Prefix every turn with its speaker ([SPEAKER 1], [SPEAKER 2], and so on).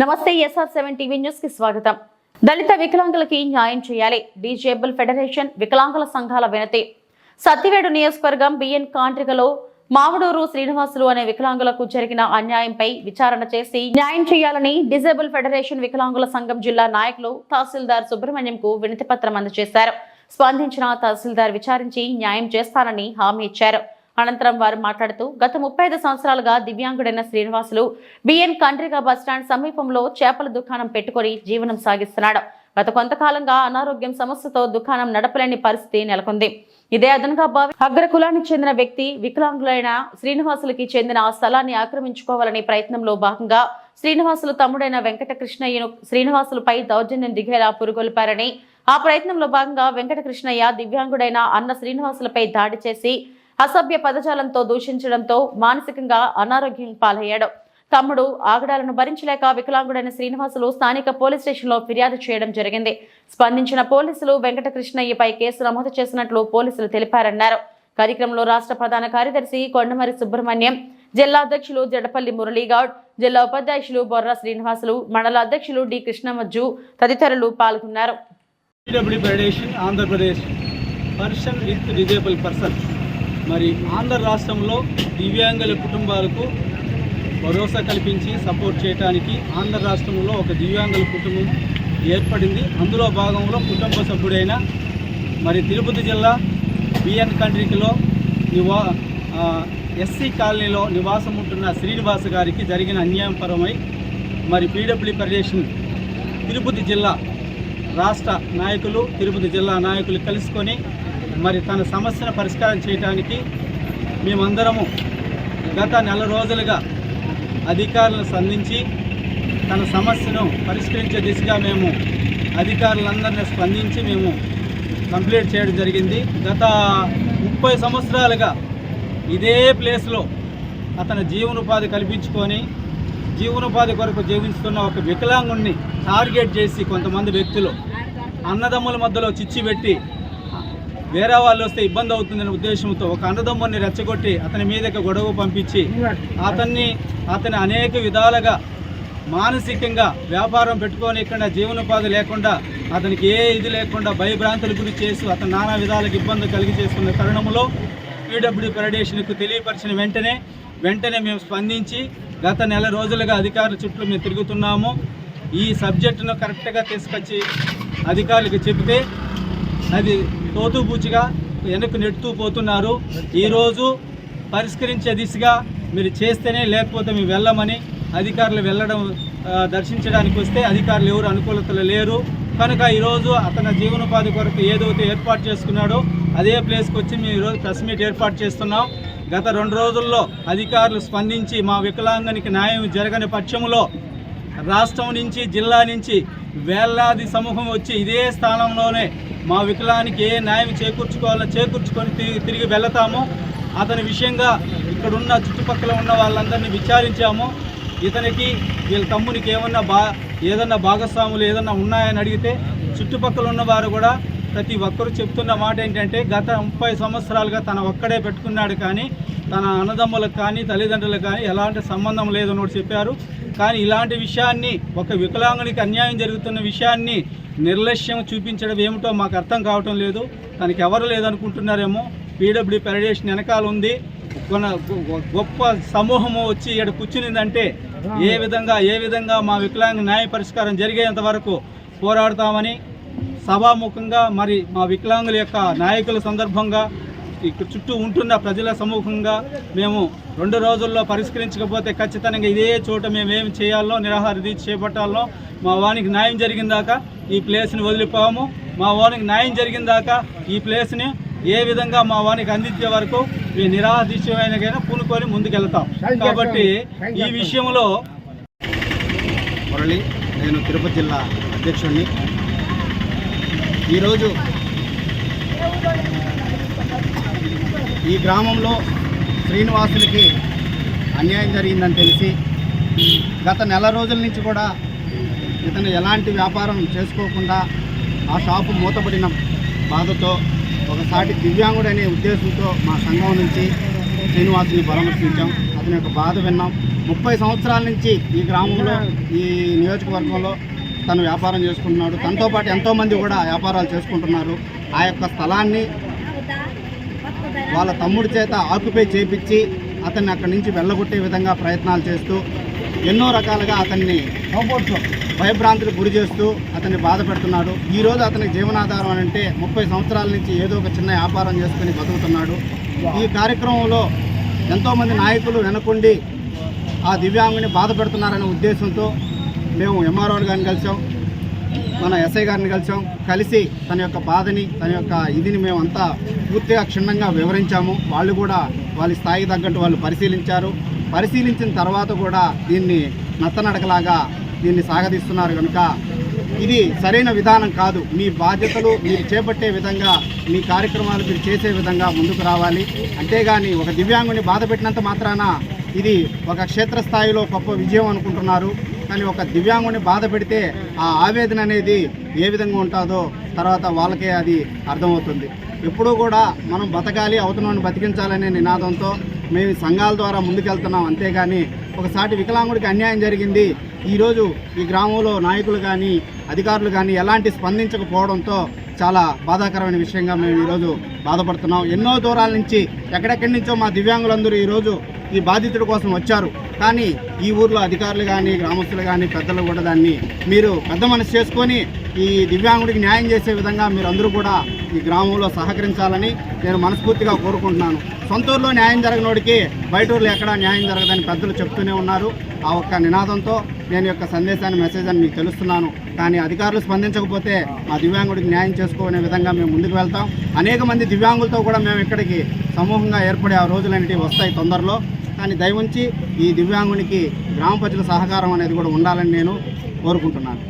[SPEAKER 1] నమస్తే SR seven TV న్యూస్కి స్వాగతం. దళిత వికలాంగులకి న్యాయం చేయాలి. డిజేబుల్ ఫెడరేషన్ వికలాంగుల సంఘాల వినతి. సత్తివేడు నియోజకవర్గం బిఎన్ కాంట్రికలో మావడూరు శ్రీనివాసులు అనే వికలాంగులకు జరిగిన అన్యాయంపై విచారణ చేసి న్యాయం చేయాలని డిజేబుల్ ఫెడరేషన్ వికలాంగుల సంఘం జిల్లా నాయకులు తహసీల్దార్ సుబ్రహ్మణ్యంకు వినతి పత్రం అందజేశారు. స్పందించిన తహసీల్దార్ విచారించి న్యాయం చేస్తానని హామీ ఇచ్చారు. అనంతరం వారు మాట్లాడుతూ గత ముప్పై సంవత్సరాలుగా దివ్యాంగుడైన Srinivasulu B N Kandriga bus stand సమీపంలో చేపల దుకాణం పెట్టుకుని జీవనం సాగిస్తున్నాడు. గత కొంతకాలంగా అనారోగ్యం సమస్యతో దుకాణం నడపలేని పరిస్థితి నెలకొంది. ఇదే అదనంగా భావి అగ్రకులానికి చెందిన వ్యక్తి వికలాంగులైన శ్రీనివాసులకి చెందిన ఆ స్థలాన్ని ఆక్రమించుకోవాలనే ప్రయత్నంలో భాగంగా శ్రీనివాసులు తమ్ముడైన వెంకటకృష్ణయ్యను శ్రీనివాసులపై దౌర్జన్యం దిగేలా పురుగొల్పారని ఆ ప్రయత్నంలో భాగంగా వెంకటకృష్ణయ్య దివ్యాంగుడైన అన్న శ్రీనివాసులపై దాడి చేసి అసభ్య పదజాలంతో దూషించడంతో మానసికంగా అనారోగ్యం పాలయ్యాడు. తమ్ముడు ఆగడాలను భరించలేక వికలాంగుడైన శ్రీనివాసులు స్థానిక పోలీస్ స్టేషన్లో ఫిర్యాదు చేయడం జరిగింది. స్పందించిన పోలీసులు వెంకటకృష్ణయ్యపై కేసు నమోదు చేసినట్లు పోలీసులు తెలిపారన్నారు. కార్యక్రమంలో రాష్ట్ర ప్రధాన కార్యదర్శి కొండమరి సుబ్రహ్మణ్యం జిల్లా అధ్యక్షులు జడపల్లి మురళీగౌడ్ జిల్లా ఉపాధ్యక్షులు బొర్రా శ్రీనివాసులు మండల అధ్యక్షులు డి కృష్ణమజ్జు తదితరులు పాల్గొన్నారు.
[SPEAKER 2] Andhra Pradesh person with disable person మరి ఆంధ్ర రాష్ట్రంలో దివ్యాంగుల కుటుంబాలకు భరోసా కల్పించి సపోర్ట్ చేయడానికి ఆంధ్ర రాష్ట్రంలో ఒక దివ్యాంగుల కుటుంబం ఏర్పడింది. అందులో భాగంలో కుటుంబ సభ్యుడైన మరి తిరుపతి జిల్లా బిఎన్ కంట్రీకిలో నివా ఎస్సీ కాలనీలో నివాసం ఉంటున్న శ్రీనివాస గారికి జరిగిన అన్యాయపరమై మరి పీడబ్ల్యూ ఫెడరేషన్ తిరుపతి జిల్లా రాష్ట్ర నాయకులు తిరుపతి జిల్లా నాయకులు కలుసుకొని మరి తన సమస్యను పరిష్కారం చేయడానికి మేమందరము గత నెల రోజులుగా అధికారులను సంధించి తన సమస్యను పరిష్కరించే దిశగా మేము అధికారులందరినీ స్పందించి మేము కంప్లీట్ చేయడం జరిగింది. గత ముప్పై సంవత్సరాలుగా ఇదే ప్లేస్లో అతను జీవనోపాధి కల్పించుకొని జీవనోపాధి కొరకు జీవిస్తున్న ఒక వికలాంగుణ్ణి టార్గెట్ చేసి కొంతమంది వ్యక్తులు అన్నదమ్ముల మధ్యలో చిచ్చి పెట్టి వేరే వాళ్ళు వస్తే ఇబ్బంది అవుతుందనే ఉద్దేశంతో ఒక అన్నదమ్ముని రెచ్చగొట్టి అతని మీదకి గొడవ పంపించి అతన్ని అతని అనేక విధాలుగా మానసికంగా వ్యాపారం పెట్టుకొని ఇక్కడ జీవనోపాధి లేకుండా అతనికి ఏ ఇది లేకుండా భయభ్రాంతులు గురి చేసి అతను నానా విధాలకు ఇబ్బంది కలిగి చేస్తున్న తరుణంలో పీడబ్ల్యూ ఫెడరేషన్కు తెలియపరిచిన వెంటనే వెంటనే మేము స్పందించి గత నెల రోజులుగా అధికారుల చుట్టూ మేము తిరుగుతున్నాము. ఈ సబ్జెక్టును కరెక్ట్గా తీసుకొచ్చి అధికారులకు చెబితే అది తోతూబూచిగా వెనక్కు నెట్టుతూ పోతున్నారు. ఈరోజు పరిష్కరించే దిశగా మీరు చేస్తేనే లేకపోతే మేము వెళ్ళమని అధికారులు వెళ్ళడం దర్శించడానికి వస్తే అధికారులు ఎవరు అనుకూలతలు లేరు. కనుక ఈరోజు అతని జీవనోపాధి కొరకు ఏదైతే ఏర్పాటు చేసుకున్నాడో అదే ప్లేస్కి వచ్చి మేము ఈరోజు ప్రెస్ మీట్ ఏర్పాటు చేస్తున్నాం. గత రెండు రోజుల్లో అధికారులు స్పందించి మా వికలాంగానికి న్యాయం జరగని పక్షంలో రాష్ట్రం నుంచి జిల్లా నుంచి వేలాది సమూహం వచ్చి ఇదే స్థానంలోనే మా వికలానికి ఏ న్యాయం చేకూర్చుకోవాలో చేకూర్చుకొని తిరిగి తిరిగి వెళతాము. అతని విషయంగా ఇక్కడున్న చుట్టుపక్కల ఉన్న వాళ్ళందరినీ విచారించాము. ఇతనికి వీళ్ళ తమ్మునికి ఏమన్నా బా ఏదన్నా భాగస్వాములు ఏదన్నా ఉన్నాయని అడిగితే చుట్టుపక్కల ఉన్నవారు కూడా ప్రతి ఒక్కరు చెప్తున్న మాట ఏంటంటే గత ముప్పై సంవత్సరాలుగా తన ఒక్కడే పెట్టుకున్నాడు కానీ తన అన్నదమ్ములకు కానీ తల్లిదండ్రులకు కానీ ఎలాంటి సంబంధం లేదని చెప్పారు. కానీ ఇలాంటి విషయాన్ని ఒక వికలాంగునికి అన్యాయం జరుగుతున్న విషయాన్ని నిర్లక్ష్యం చూపించడం ఏమిటో మాకు అర్థం కావటం లేదు. తనకి ఎవరు లేదనుకుంటున్నారేమో. పీడబ్ల్యూ పెరడేషన్ వెనకాల ఉంది. కొన గొ- గొప్ప సమూహము వచ్చి ఇక్కడ కూర్చునిందంటే ఏ విధంగా ఏ విధంగా మా వికలాంగ న్యాయ పరిష్కారం జరిగేంత వరకు పోరాడతామని సభాముఖంగా మరి మా వికలాంగుల యొక్క నాయకుల సందర్భంగా చుట్టూ ఉంటున్న ప్రజల సమూహంగా మేము రెండు రోజుల్లో పరిష్కరించకపోతే ఖచ్చితంగా ఇదే చోట మేము ఏమి చేయాలో నిరాహార దీక్ష చేపట్టాలో మా వానికి న్యాయం జరిగిన దాకా ఈ ప్లేస్ని వదిలిపోము. మా వానికి న్యాయం జరిగిన దాకా ఈ ప్లేస్ని ఏ విధంగా మా వానికి అందించే వరకు మీ నిరాహార దీక్షమైనా పూనుకొని ముందుకెళ్తాం. కాబట్టి ఈ విషయంలో
[SPEAKER 3] మురళి నేను తిరుపతి జిల్లా అధ్యక్షుడిని. ఈరోజు ఈ గ్రామంలో శ్రీనివాసులకి అన్యాయం జరిగిందని తెలిసి గత నెల రోజుల నుంచి కూడా ఇతను ఎలాంటి వ్యాపారం చేసుకోకుండా ఆ షాపు మూతపడిన బాధతో ఒకసారి అనే ఉద్దేశంతో మా సంఘం నుంచి శ్రీనివాసుని పరామర్శించాం. అతని యొక్క బాధ విన్నాం. ముప్పై సంవత్సరాల నుంచి ఈ గ్రామంలో ఈ నియోజకవర్గంలో తను వ్యాపారం చేసుకుంటున్నాడు. తనతో పాటు ఎంతోమంది కూడా వ్యాపారాలు చేసుకుంటున్నారు. ఆ యొక్క స్థలాన్ని వాళ్ళ తమ్ముడి చేత ఆక్యుపై చేపించి అతన్ని అక్కడి నుంచి వెళ్ళగొట్టే విధంగా ప్రయత్నాలు చేస్తూ ఎన్నో రకాలుగా అతన్ని భయభ్రాంతులకు గురి చేస్తూ అతన్ని బాధ పెడుతున్నాడు. ఈ రోజు అతనికి జీవనాధారం అని అంటే ముప్పై సంవత్సరాల నుంచి ఏదో ఒక చిన్న వ్యాపారం చేసుకుని బతుకుతున్నాడు. ఈ కార్యక్రమంలో ఎంతోమంది నాయకులు వెనకుండి ఆ దివ్యాంగుని బాధ పెడుతున్నారనే ఉద్దేశంతో మేము ఎంఆర్ఓ గారిని కలిసాం మన ఎస్ఐ గారిని కలిసాం. కలిసి తన యొక్క బాధని తన యొక్క ఇదిని మేమంతా పూర్తిగా క్షుణ్ణంగా వివరించాము. వాళ్ళు కూడా వాళ్ళ స్థాయికి తగ్గట్టు వాళ్ళు పరిశీలించారు. పరిశీలించిన తర్వాత కూడా దీన్ని నత్తనడకలాగా దీన్ని సాగదీస్తున్నారు కనుక ఇది సరైన విధానం కాదు. మీ బాధ్యతలు మీరు చేపట్టే విధంగా మీ కార్యక్రమాలు మీరు చేసే విధంగా ముందుకు రావాలి. అంతేగాని ఒక దివ్యాంగుని బాధ పెట్టినంత మాత్రాన ఇది ఒక క్షేత్రస్థాయిలో గొప్ప విజయం అనుకుంటున్నారు. కానీ ఒక దివ్యాంగుని బాధ పెడితే ఆ ఆవేదన అనేది ఏ విధంగా ఉంటుందో తర్వాత వాళ్ళకే అది అర్థమవుతుంది. ఎప్పుడూ కూడా మనం బతకాలి అవుతున్నాను బతికించాలనే నినాదంతో మేము సంఘాల ద్వారా ముందుకెళ్తున్నాం. అంతేగాని ఒకసారి వికలాంగుడికి అన్యాయం జరిగింది ఈరోజు ఈ గ్రామంలో నాయకులు కానీ అధికారులు కానీ ఎలాంటి స్పందించకపోవడంతో చాలా బాధాకరమైన విషయంగా మేము ఈరోజు బాధపడుతున్నాం. ఎన్నో దూరాల నుంచి ఎక్కడెక్కడి నుంచో మా దివ్యాంగులందరూ ఈరోజు ఈ బాధితుడి కోసం వచ్చారు. కానీ ఈ ఊర్లో అధికారులు కానీ గ్రామస్తులు కానీ పెద్దలు కూడా దాన్ని మీరు పెద్ద మనసు చేసుకొని ఈ దివ్యాంగుడికి న్యాయం చేసే విధంగా మీరు అందరూ కూడా ఈ గ్రామంలో సహకరించాలని నేను మనస్ఫూర్తిగా కోరుకుంటున్నాను. సొంత ఊర్లో న్యాయం జరగనోడికి బయట ఊర్లో ఎక్కడా న్యాయం జరగదని పెద్దలు చెప్తూనే ఉన్నారు. ఆ ఒక్క నినాదంతో నేను యొక్క సందేశాన్ని మెసేజ్ అని మీకు తెలుస్తున్నాను. కానీ అధికారులు స్పందించకపోతే మా దివ్యాంగుడికి న్యాయం చేసుకోనే విధంగా మేము ముందుకు వెళ్తాం. అనేక మంది దివ్యాంగులతో కూడా మేము ఇక్కడికి సమూహంగా ఏర్పడే ఆ రోజులన్నిటి వస్తాయి తొందరలో. కానీ దయవుంచి ఈ దివ్యాంగునికి గ్రామ ప్రజల సహకారం అనేది కూడా ఉండాలని నేను కోరుకుంటున్నాను.